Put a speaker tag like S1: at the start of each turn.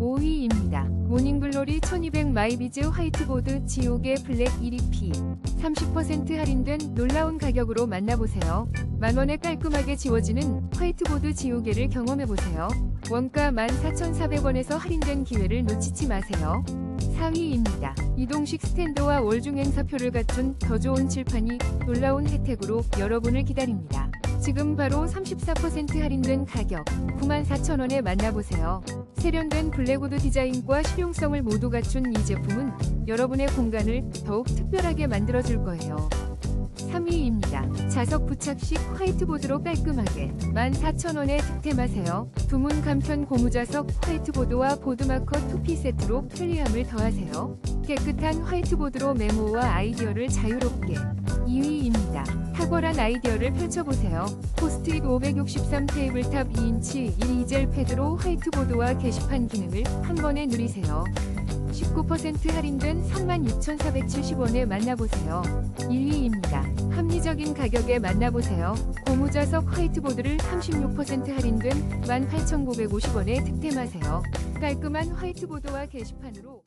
S1: 5위입니다. 모닝글로리 1200 마이비즈 화이트보드 지옥의 블랙 1EP 30% 할인된 놀라운 가격으로 만나보세요. 만원에 깔끔하게 지워지는 화이트보드 지우개를 경험해보세요. 원가 14,400원에서 할인된 기회를 놓치지 마세요. 4위입니다. 이동식 스탠드와 월중 행사표를 갖춘 더 좋은 칠판이 놀라운 혜택으로 여러분을 기다립니다. 지금 바로 34% 할인된 가격 94,000원에 만나보세요. 세련된 블랙우드 디자인과 실용성을 모두 갖춘 이 제품은 여러분의 공간을 더욱 특별하게 만들어줄 거예요. 3위입니다. 자석 부착식 화이트보드로 깔끔하게 14,000원에 득템하세요. 두문 간편 고무자석 화이트보드와 보드마커 2피 세트로 편리함을 더하세요. 깨끗한 화이트보드로 메모와 아이디어를 자유롭게 2위입 니다. 탁월한 아이디어를 펼쳐보세요. 포스트잇 563 테이블탑 2인치 1이젤 패드로 화이트보드와 게시판 기능을 한 번에 누리세요. 19% 할인된 36,470원에 만나보세요. 1위입니다. 합리적인 가격에 만나보세요. 고무자석 화이트보드를 36% 할인된 18,950원에 득템하세요. 깔끔한 화이트보드와 게시판으로